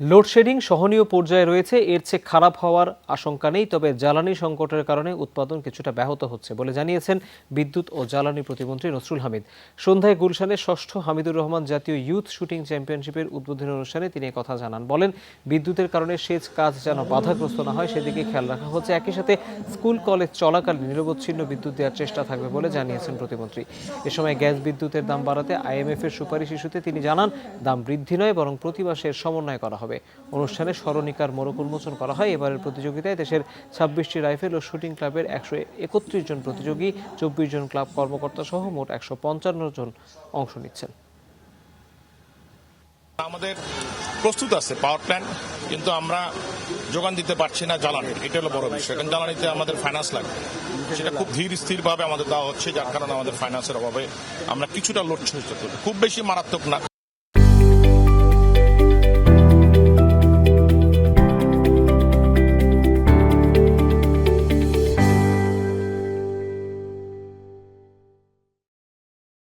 Load shedding সহনীয় পর্যায়ে রয়েছে। এর চেয়ে খারাপ হওয়ার আশঙ্কা নেই, তবে জ্বালানি সংকটের কারণে উৎপাদন কিছুটা ব্যাহত হচ্ছে বলে জানিয়েছেন বিদ্যুৎ ও জ্বালানি প্রতিমন্ত্রী নসরুল হামিদ। সন্ধ্যায় গুলশানে ষষ্ঠ হামিদুর রহমান জাতীয় ইউথ শুটিং চ্যাম্পিয়নশিপের উদ্বোধনী অনুষ্ঠানে তিনি কথা জানান। বলেন, বিদ্যুতের কারণে সেচ কাজ যেন বাধাগ্রস্ত না হয়, সেদিকে খেয়াল রাখা হচ্ছে। একই সাথে স্কুল, কলেজ চলাকালীন নিরবচ্ছিন্ন বিদ্যুৎ দেওয়ার চেষ্টা থাকবে বলে জানিয়েছেন প্রতিমন্ত্রী। এ সময় গ্যাস বিদ্যুতের দাম বাড়াতে আইএমএফ এর সুপারিশ ইস্যুতে তিনি জানান, দাম বৃদ্ধি নয়, বরং প্রতি মাসে এর সমন্বয় করা হবে। অনুষ্ঠানে স্মরণিকার মোড়ক উন্মোচন করা হয়। এবারের প্রতিযোগিতায় দেশের ছাব্বিশটি রাইফেল ও শুটিং ক্লাবের একশো একত্রিশ জন প্রতিযোগী, চব্বিশ জন ক্লাব কর্মকর্তা সহ মোট একশো পঞ্চান্ন জন অংশ নিচ্ছেন। আমাদের প্রস্তুত আছে পাওয়ার প্ল্যান্ট কিন্তু আমরা যোগান দিতে পারছি না জ্বালানির এটা হলো বড় বিষয়। কারণ জ্বালানিতে আমাদের ফাইন্যান্স লাগবে সেটা খুব ধীর স্থিরভাবে আমাদের দেওয়া হচ্ছে, যার কারণে আমাদের ফাইন্যান্সের অভাবে আমরা কিছুটা লোড খুব বেশি মারাত্মক না।